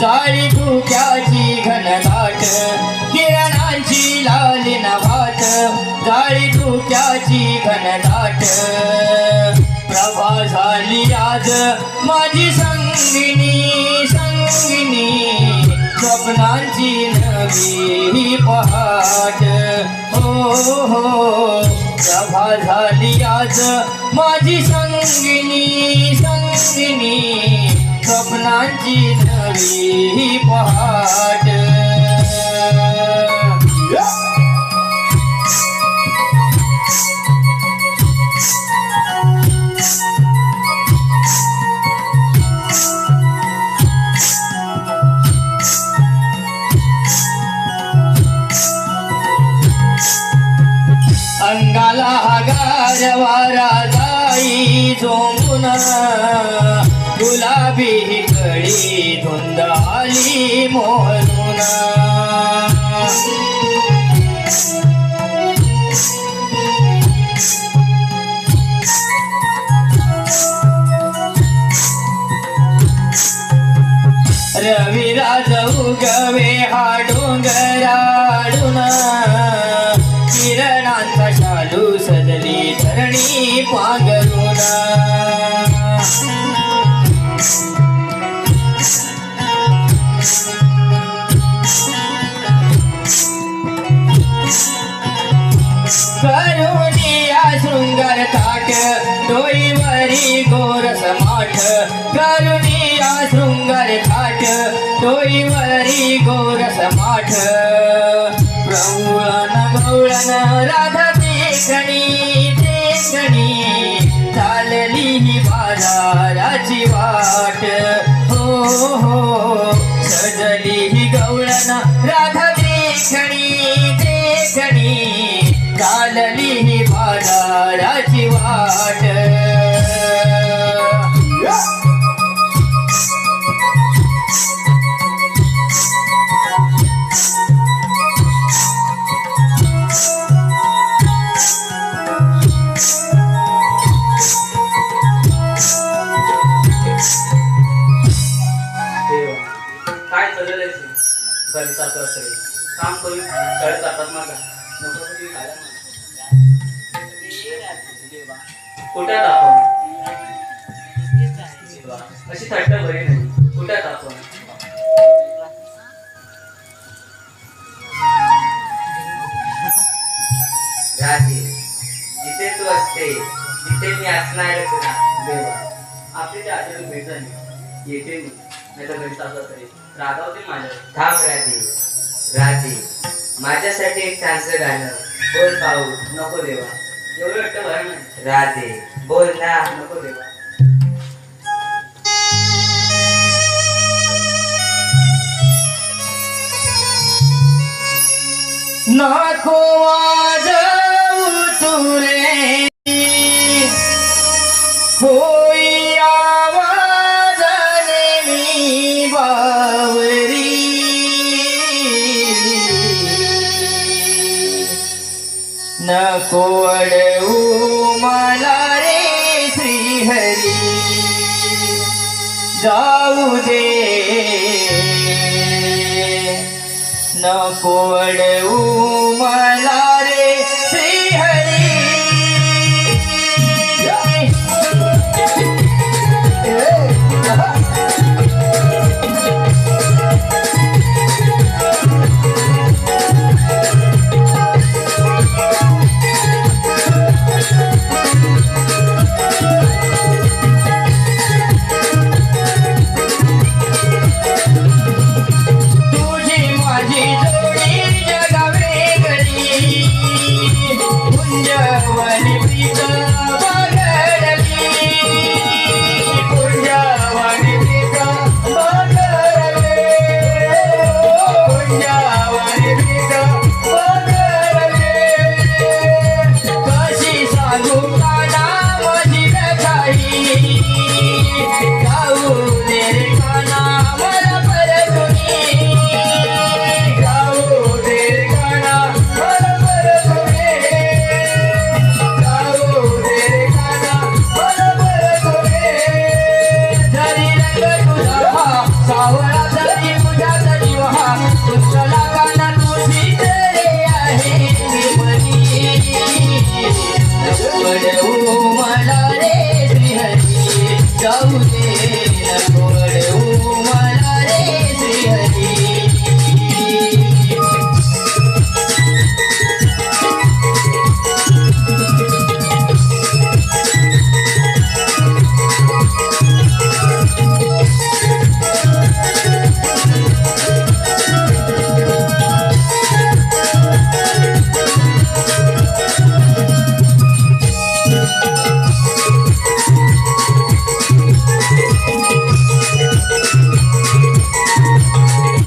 चाळी तुझ्याची घनदाट किरणांची लाल नवाट चाळी तुझ्याची घनदाट प्रभा झाली आज माझी संगिनी संगिनी स्वप्नांची नवी पहाट. हो हो प्रभा झाली आज माझी संगिनी संगिनी स्वप्नांची नवी पहाट. अंगाला हगार वारा जाई झोंबून गुलाबी कळी धुंद आली मोहरून डोईवरी गोरस माठ करुणिया शृंगार काठ डोईवरी गोरस माठ. प्रौळण गवळण राधा देखणी देखणी चालली ही बाजाराची वाट. घरी जात असेल काम करून शाळेत जातात माझा नको मला. देवा, आपण? अशी थट्ट बरी नाही. कुठ्यात आपण? जिथे तू असते तिथे मी असणारच ना. देवा आपली ते आचरण भेट झाली येते मी. नाही तर तरी माझ्या थांब माझ्यासाठी एक छानसं गाणं बोल पाहू नको देवा एवढं वाटतं बरं नाही बोल ना नको देवा नको वाजवू. नको अडवू मला रे श्रीहरी जाऊ दे नको अडवू Yeah.